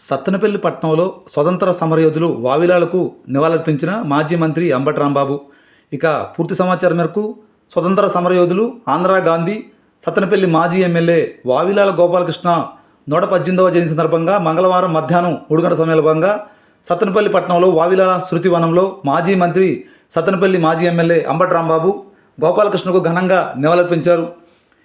సత్తెనపల్లి పట్టణంలో స్వతంత్ర సమరయోధులు వావిలాలకు నివాళులర్పించిన మాజీ మంత్రి అంబటి రాంబాబు ఇక పూర్తి సమాచారం మేరకు స్వతంత్ర సమరయోధులు ఆంధ్రా గాంధీ సత్తెనపల్లి మాజీ ఎమ్మెల్యే వావిలాల గోపాలకృష్ణ నూట పద్దెనిమిదవ జయంతి సందర్భంగా మంగళవారం మధ్యాహ్నం మూడు గంటల సమయంలో సత్తెనపల్లి పట్టణంలో వావిలాల శృతివనంలో మాజీ మంత్రి సత్తెనపల్లి మాజీ ఎమ్మెల్యే అంబటి రాంబాబు గోపాలకృష్ణకు ఘనంగా నివాళులర్పించారు.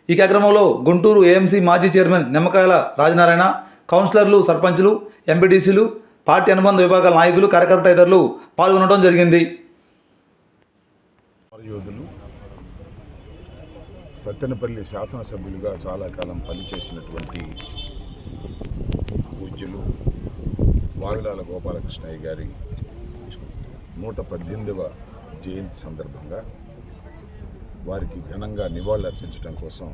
ఈ కార్యక్రమంలో గుంటూరు ఏఎంసీ మాజీ చైర్మన్ నిమ్మకాయల రాజనారాయణ కౌన్సిలర్లు సర్పంచులు ఎంపీటీసీలు పార్టీ అనుబంధ విభాగాల నాయకులు కార్యకర్త తదితరులు పాల్గొనడం జరిగింది. యోధులు సత్తెనపల్లి శాసనసభ్యులుగా చాలా కాలం పనిచేసినటువంటి పూజ్యులు వావిలాల గోపాలకృష్ణయ్య గారి నూట పద్దెనిమిదవ జయంతి సందర్భంగా వారికి ఘనంగా నివాళులు అర్పించడం కోసం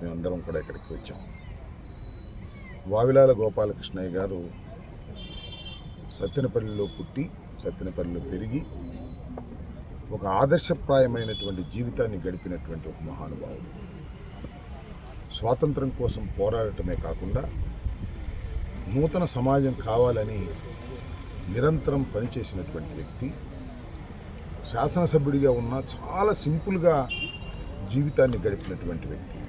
మేమందరం కూడా ఇక్కడికి వచ్చాం. వావిలాల గోపాలకృష్ణయ్య గారు సత్తెనపల్లిలో పుట్టి సత్తెనపల్లిలో పెరిగి ఒక ఆదర్శప్రాయమైనటువంటి జీవితాన్ని గడిపినటువంటి ఒక మహానుభావుడు. స్వాతంత్రం కోసం పోరాడటమే కాకుండా నూతన సమాజం కావాలని నిరంతరం పనిచేసినటువంటి వ్యక్తి శాసనసభ్యుడిగా ఉన్న చాలా సింపుల్గా జీవితాన్ని గడిపినటువంటి వ్యక్తి.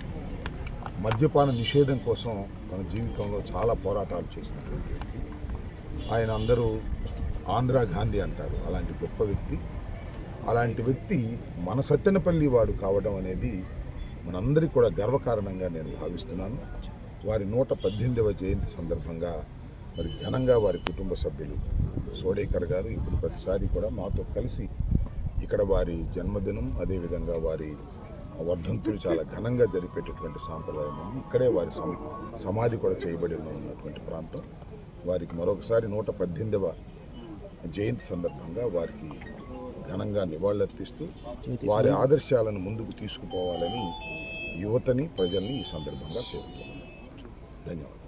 మద్యపాన నిషేధం కోసం తన జీవితంలో చాలా పోరాటాలు చేసినటువంటి వ్యక్తి. ఆయన అందరూ ఆంధ్రా గాంధీ అంటారు. అలాంటి గొప్ప వ్యక్తి. అలాంటి వ్యక్తి మన సత్తెనపల్లి వాడు కావడం అనేది మనందరికీ కూడా గర్వకారణంగా నేను భావిస్తున్నాను. వారి నూట పద్దెనిమిదవ జయంతి సందర్భంగా మరి ఘనంగా వారి కుటుంబ సభ్యులు సోడేకర్ గారు ఇప్పుడు ప్రతిసారి కూడా మాతో కలిసి ఇక్కడ వారి జన్మదినం అదేవిధంగా వారి వర్ధంతులు చాలా ఘనంగా జరిపేటటువంటి సాంప్రదాయం ఇక్కడే వారి సమ సమాధి కూడా చేయబడి ఉన్నటువంటి ప్రాంతం. వారికి మరొకసారి నూట పద్దెనిమిదవ జయంతి సందర్భంగా వారికి ఘనంగా నివాళులర్పిస్తూ వారి ఆదర్శాలను ముందుకు తీసుకుపోవాలని యువతని ప్రజల్ని ఈ సందర్భంగా కోరుతున్నాను. ధన్యవాదాలు.